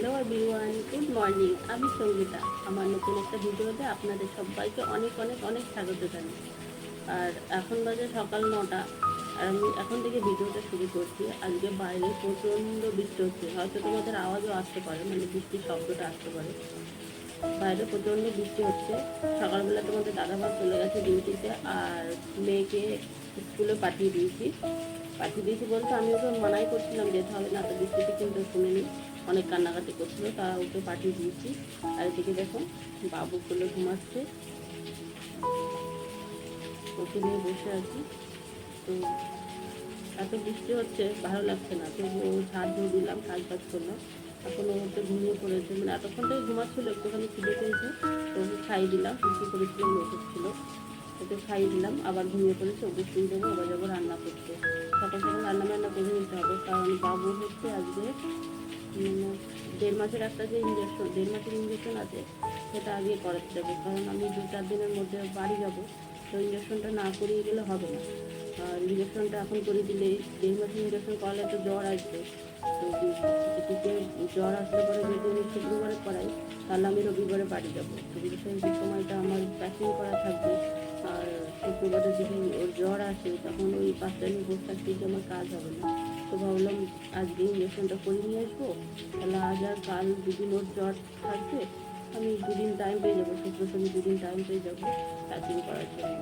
Hello everyone good morning আমি সঙ্গীতা, আমার নতুন একটা ভিডিওতে আপনাদের সবাইকে অনেক অনেক অনেক স্বাগত জানাই। আর এখন বাজে সকাল নটা, আর আমি এখন থেকে ভিডিওটা শুরু করছি। আজকে বাইরে প্রচণ্ড বৃষ্টি হচ্ছে, হয়তো তোমাদের আওয়াজও আসতে পারে মানে বৃষ্টির শব্দটা আসতে পারে। বাইরে প্রচণ্ড বৃষ্টি হচ্ছে, সকালবেলা তোমাদের দাদাভাই চলে গেছে ডিউটিতে আর মেয়েকে স্কুলে পাঠিয়ে দিয়েছি। পাঠিয়ে দিয়েছি বলতে আমি ওকে মানাই করছিলাম, যেতে হবে, না তো বৃষ্টিতে কিন্তু শুনে শুনিনি। অনেক কান্নাকাটি করছিল, তা ওকে পাঠিয়ে দিয়েছি। আর এদিকে দেখো বাবুগুলো ঘুমাচ্ছে। ওকে নিয়ে বসে আছি। তো এত বৃষ্টি হচ্ছে, ভালো লাগছে না। তো ও ঝাড় দিয়ে দিলাম কাজ বাজ করলাম এখন ও হচ্ছে ঘুমিয়ে পড়েছে। মানে এতক্ষণ থেকে ঘুমাচ্ছিল, একটুখানি খিদে পেয়েছে। তো ওকে খাইয়ে দিলাম, কিছু করেছিলাম ওষুধ ওকে খাইয়ে দিলাম, আবার ঘুমিয়ে পড়েছে, ওকে শুয়ে দেবো, আবার যাব রান্না করতে। সকাল সকাল রান্না বান্না করে নিতে হবে, কারণ বাবু হচ্ছে আজকে দেড় মাসের একটা যে ইঞ্জেকশন দেড় মাসের ইঞ্জেকশন আছে, সেটা আগে করাতে যাব। কারণ আমি দু চার দিনের মধ্যে বাড়ি যাব, তো ইঞ্জেকশনটা না করিয়ে গেলে হবে না। আর ইঞ্জেকশনটা এখন করে দিলে, দেড় মাসের ইঞ্জেকশন করালে তো জ্বর আসবে। তো জ্বর আসলে পরে যদি আমি শুক্রবারে করাই, তাহলে আমি রবিবারে বাড়ি যাব। রবিবার সেই সময়টা আমার প্যাকিং করা থাকবে। আর শুক্রবারে যদি ওর জ্বর আসে, তখন ওই পাঁচটা নিয়ে বসে থাকতে আমার কাজ হবে না। তো ভাবলাম আজকে ইঞ্জেকশনটা করে নিয়ে আসব। তাহলে আজ আর কাল দুদিন ওর জ্বর থাকবে, আমি দুদিন টাইম পেয়ে যাব শুক্র শনি দুদিন টাইম পেয়ে যাব প্যাকিং করার জন্য।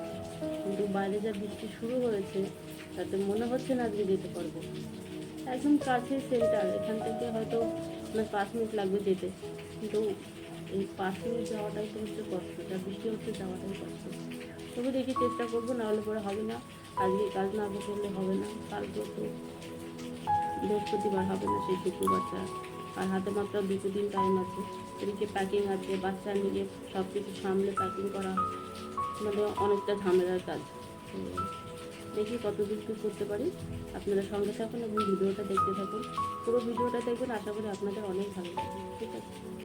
কিন্তু বাইরে যা বৃষ্টি শুরু হয়েছে, তাতে মনে হচ্ছে না আজকে যেতে পারব। একদম কাছে সেন্টার এখান থেকে হয়তো আপনার পাঁচ মিনিট লাগবে যেতে। কিন্তু এই পাঁচ মিনিট যাওয়াটাই তো হচ্ছে কষ্ট, যা বৃষ্টি হচ্ছে যাওয়াটাই কষ্ট। তবু দেখি চেষ্টা করব নাহলে পরে হবে না। আজকে কাজ না করলে হবে না। কালকে তো বৃহস্পতিবার হবে না, সেই শুক্রবারটা। আর হাতে মাত্র দুটো দিন টাইম আছে। এদিকে প্যাকিং আছে, বাচ্চা নিয়ে সব কিছু সামলে প্যাকিং করা। মানে অনেকটা ঝামেলার কাজ। দেখি কতদূর কী করতে পারি। আপনারা সঙ্গে থাকুন এবং ভিডিওটা দেখতে থাকুন। পুরো ভিডিওটা দেখবেন, আশা করি আপনাদের অনেক ভালো লাগবে। ঠিক আছে।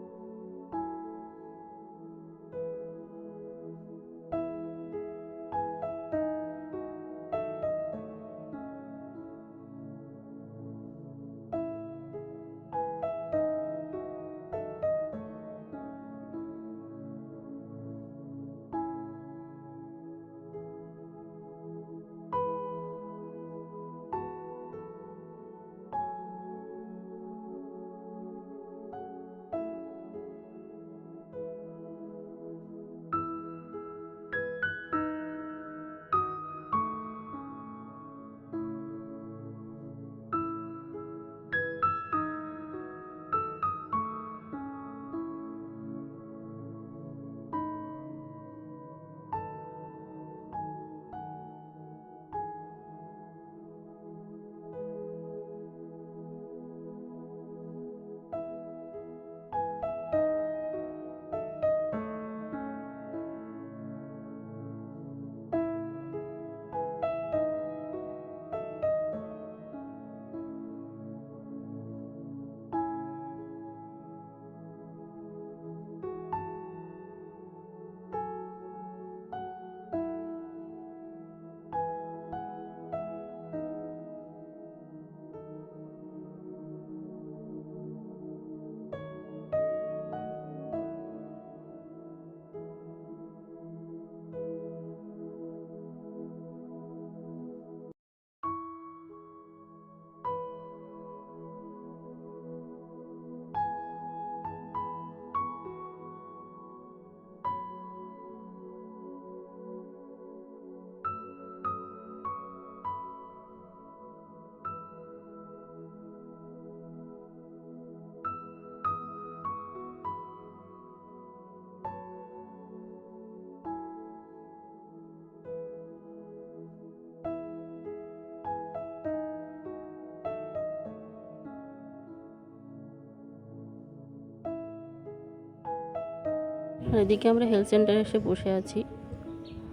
আর এদিকে আমরা হেলথ সেন্টারে এসে বসে আছি।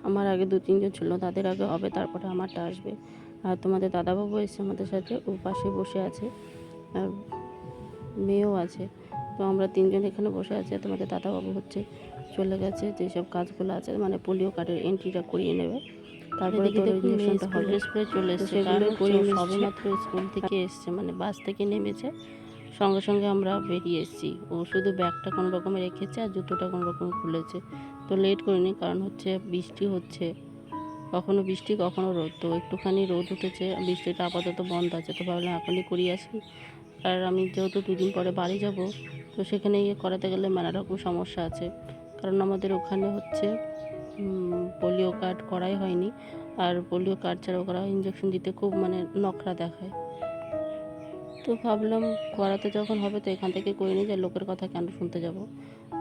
আমার আগে দু তিনজন ছিল তাদের আগে হবে তারপরে আমারটা আসবে। আর তোমাদের দাদাবাবু এসে আমাদের সাথে ও পাশে বসে আছে। আর মেয়েও আছে। তো আমরা তিনজন এখানে বসে আছি আর তোমাদের দাদাবাবু হচ্ছে চলে গেছে। যেসব কাজগুলো আছে মানে পোলিও কার্ডের এন্ট্রিটা করিয়ে নেবে। তারপরে তোর ইঞ্জেকশনটা হবে। চলে এসেছে কারণ সবেমাত্র স্কুল থেকে এসছে মানে বাস থেকে নেমেছে। সঙ্গে সঙ্গে আমরা বেরিয়ে এসেছি। ও শুধু ব্যাগটা কোনো রকমে রেখেছে আর জুতোটা কোনো রকম খুলেছে। তো লেট করিনি কারণ হচ্ছে বৃষ্টি হচ্ছে। কখনো বৃষ্টি, কখনো রোদ। তো একটুখানি রোদ উঠেছে। বৃষ্টিটা আপাতত বন্ধ আছে। তো ভাবলাম এখনই করিয়ে আসি। আর আমি যেহেতু দুদিন পরে বাড়ি যাব, তো সেখানে গিয়ে করাতে গেলে নানা রকম সমস্যা আছে। কারণ আমাদের ওখানে হচ্ছে পোলিও কার্ড করাই হয়নি। আর পোলিও কার্ড ছাড়াও করা ইঞ্জেকশন দিতে খুব মানে নখরা দেখায়। তো ভাবলাম করাতে যখন হবে তো এখান থেকে করে নিই যে লোকের কথা কেন শুনতে যাব।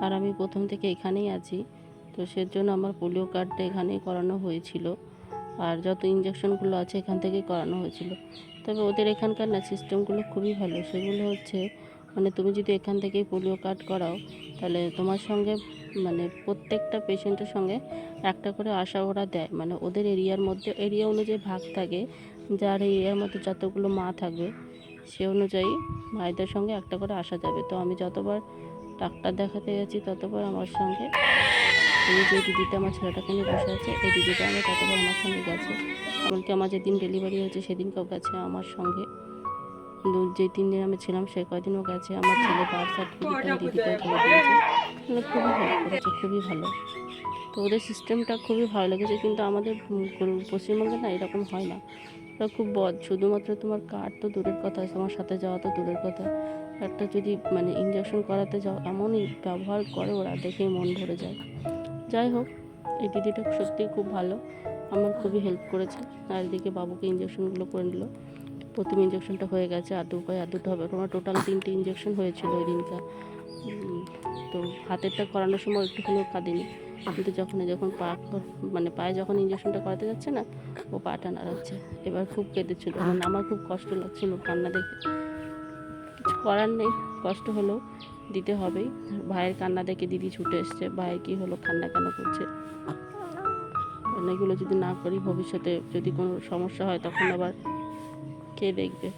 আর আমি প্রথম থেকে এখানেই আছি। তো সেজন্য আমার পোলিও কার্ডটা এখানেই করানো হয়েছিল। আর যত ইঞ্জেকশনগুলো আছে এখান থেকেই করানো হয়েছিল। তবে ওদের এখানকার না সিস্টেমগুলো খুবই ভালো। সেগুলো হচ্ছে মানে তুমি যদি এখান থেকেই পোলিও কার্ড করাও, তাহলে তোমার সঙ্গে মানে প্রত্যেকটা পেশেন্টের সঙ্গে একটা করে আশা ওরা দেয়। মানে ওদের এরিয়ার মধ্যে, এরিয়া অনুযায়ী ভাগ থাকে। যার এরিয়ার মধ্যে যতগুলো মা থাকবে সে অনুযায়ী ভাইদের সঙ্গে একটা করে আসা যাবে। তো আমি যতবার ডাক্তার দেখাতে গেছি ততবার আমার সঙ্গে এই যে দিদিটা আমার ছেলেটাকে নিয়ে বসে আছে, এই দিদিটা আমি ততবার আমার সঙ্গে গেছে। এমনকি আমার যেদিন ডেলিভারি হয়েছে, সেদিনকেও গেছে আমার সঙ্গে। যে তিন দিন আমি ছিলাম, সে কয়দিনও গেছে। আমার ছেলে বার্থ সার্টিফিকেট আমি দিদিকে করে দিয়েছে। মানে খুবই হেল্প করেছে, খুবই ভালো। তো ওদের সিস্টেমটা খুবই ভালো লেগেছে, কিন্তু আমাদের পশ্চিমবঙ্গে না এরকম হয় না। ওরা খুব বদ। শুধুমাত্র তোমার কার্ড তো দূরের কথা তোমার সাথে যাওয়া তো দূরের কথা। একটা যদি মানে ইঞ্জেকশন করাতে যাও এমনই ব্যবহার করে ওরা দেখেই মন ভরে যায়। যাই হোক এই দিদিটা সত্যিই খুব ভালো। আমার খুবই হেল্প করেছে। আর এদিকে বাবুকে ইঞ্জেকশনগুলো করে নিল। প্রথম ইঞ্জেকশনটা হয়ে গেছে আর দু পায়ে আর দুটো হবে। তোমার টোটাল তিনটে ইঞ্জেকশন হয়েছিল ওই উম, তো হাতেরটা করানোর সময় একটুখানিও কাঁদিনি কিন্তু যখন যখন পা মানে পায়ে যখন ইঞ্জেকশনটা করাতে যাচ্ছে না, ও পাটা নাড়াচ্ছে। এবার খুব কেঁদেছিল। মানে আমার খুব কষ্ট লাগছিল কান্না দেখে। কিছু করার নেই, কষ্ট হলেও দিতে হবেই। ভাইয়ের কান্না দেখে দিদি ছুটে এসছে। ভাইয়ের কী হলো, কান্না কেন করছে? এগুলো যদি না করি, ভবিষ্যতে যদি কোনো সমস্যা হয়, তখন আবার কে দেখবে?